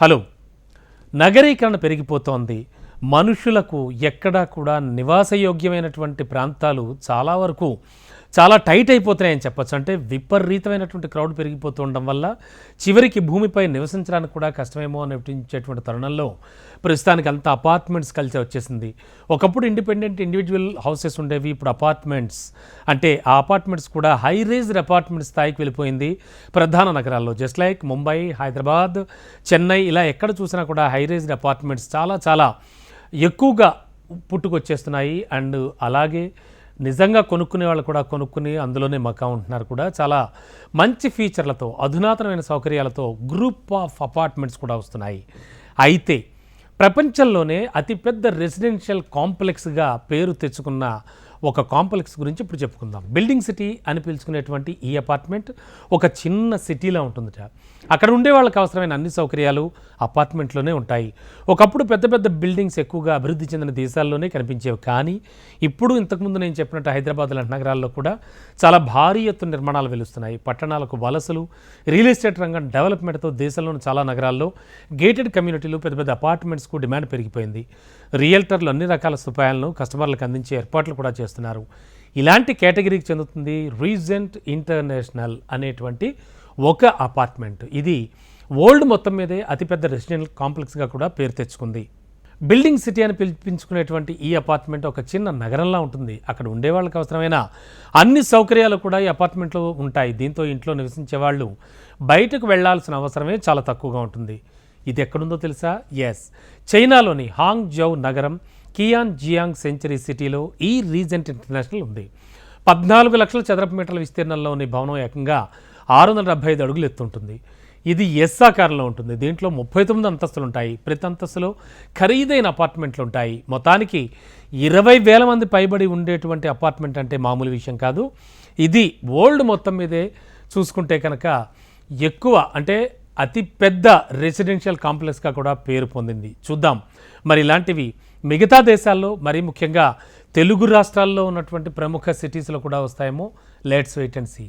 Hello. నగరీకరణ పెరిగిపోతోంది. మనుషులకు ఎక్కడా కూడా నివాసయోగ్యమైనటువంటి ప్రాంతాలు చాలా వరకు చాలా టైట్ అయిపోతున్నాయని చెప్పొచ్చు. అంటే విపరీతమైనటువంటి క్రౌడ్ పెరిగిపోతూ ఉండడం వల్ల చివరికి భూమిపై నివసించడానికి కూడా కష్టమేమో అనిపించేటువంటి తరుణంలో ప్రస్తుతానికి అంతా అపార్ట్మెంట్స్ కలిసి వచ్చేసింది. ఒకప్పుడు ఇండిపెండెంట్ ఇండివిజువల్ హౌసెస్ ఉండేవి ఇప్పుడు అపార్ట్మెంట్స్. అంటే ఆ అపార్ట్మెంట్స్ కూడా హై రేజ్డ్ అపార్ట్మెంట్ స్థాయికి వెళ్ళిపోయింది ప్రధాన నగరాల్లో. జస్ట్ లైక్ ముంబై హైదరాబాద్ చెన్నై ఇలా ఎక్కడ చూసినా కూడా హై రేజ్డ్ అపార్ట్మెంట్స్ చాలా చాలా ఎక్కువగా పుట్టుకొచ్చేస్తున్నాయి. అండ్ అలాగే నిజంగా కొనుక్కునే వాళ్ళు కూడా కొనుక్కుని అందులోనే మకా ఉంటున్నారు కూడా. చాలా మంచి ఫీచర్లతో అధునాతనమైన సౌకర్యాలతో గ్రూప్ ఆఫ్ అపార్ట్మెంట్స్ కూడా వస్తున్నాయి. అయితే ప్రపంచంలోనే అతిపెద్ద రెసిడెన్షియల్ కాంప్లెక్స్గా పేరు తెచ్చుకున్న ఒక కాంప్లెక్స్ గురించి ఇప్పుడు చెప్పుకుందాం. బిల్డింగ్ సిటీ అని పిలుచుకునేటువంటి ఈ అపార్ట్మెంట్ ఒక చిన్న సిటీలో ఉంటుందిట. అక్కడ ఉండే వాళ్ళకి అవసరమైన అన్ని సౌకర్యాలు అపార్ట్మెంట్లోనే ఉంటాయి. ఒకప్పుడు పెద్ద పెద్ద బిల్డింగ్స్ ఎక్కువగా అభివృద్ధి చెందిన దేశాల్లోనే కనిపించేవి. కానీ ఇప్పుడు ఇంతకుముందు నేను చెప్పినట్టు హైదరాబాద్ లాంటి నగరాల్లో కూడా చాలా భారీ ఎత్తున నిర్మాణాలు వెలుస్తున్నాయి. పట్టణాలకు వలసలు రియల్ ఎస్టేట్ రంగం డెవలప్మెంట్తో దేశంలోని చాలా నగరాల్లో గేటెడ్ కమ్యూనిటీలు పెద్ద పెద్ద అపార్ట్మెంట్స్కు డిమాండ్ పెరిగిపోయింది. రియల్టర్లు అన్ని రకాల సదుపాయాలను కస్టమర్లకు అందించే ఏర్పాట్లు కూడా చేస్తున్నారు. ఇలాంటి కేటగిరీకి చెందుతుంది రీజెంట్ ఇంటర్నేషనల్ అనేటువంటి ఒక అపార్ట్మెంట్. ఇది వరల్డ్ మొత్తం మీదే అతిపెద్ద రెసిడెన్షియల్ కాంప్లెక్స్గా కూడా పేరు తెచ్చుకుంది. బిల్డింగ్ సిటీ అని పిలిపించుకునేటువంటి ఈ అపార్ట్మెంట్ ఒక చిన్న నగరంలా ఉంటుంది. అక్కడ ఉండే వాళ్ళకి అవసరమైన అన్ని సౌకర్యాలు కూడా ఈ అపార్ట్మెంట్లో ఉంటాయి. దీంతో ఇంట్లో నివసించే వాళ్ళు బయటకు వెళ్ళాల్సిన అవసరమే చాలా తక్కువగా ఉంటుంది. ఇది ఎక్కడుందో తెలుసా? ఎస్ చైనాలోని హాంగ్ జౌ నగరం కియాన్ జియాంగ్ సెంచరీ సిటీలో ఈ రీజెంట్ ఇంటర్నేషనల్ ఉంది. పద్నాలుగు లక్షల చదరపు మీటర్ల విస్తీర్ణంలోని భవనం ఏకంగా ఆరు వందల డెబ్బై ఐదు అడుగులు ఎత్తుంటుంది ఇది ఎస్ ఆకారంలో ఉంటుంది. దీంట్లో ముప్పై తొమ్మిది అంతస్తులు ఉంటాయి. ప్రతి అంతస్తులో ఖరీదైన అపార్ట్మెంట్లు ఉంటాయి. మొత్తానికి ఇరవై వేల మంది పైబడి ఉండేటువంటి అపార్ట్మెంట్ అంటే మామూలు విషయం కాదు. ఇది వరల్డ్ మొత్తం మీదే చూసుకుంటే కనుక ఎక్కువ అంటే అతిపెద్ద రెసిడెన్షియల్ కాంప్లెక్స్గా కూడా పేరు పొందింది. చూద్దాం. మరి ఇలాంటివి మిగతా దేశాల్లో మరీ ముఖ్యంగా తెలుగు రాష్ట్రాల్లో ఉన్నటువంటి ప్రముఖ సిటీస్లో కూడా వస్తాయేమో. Let's wait and see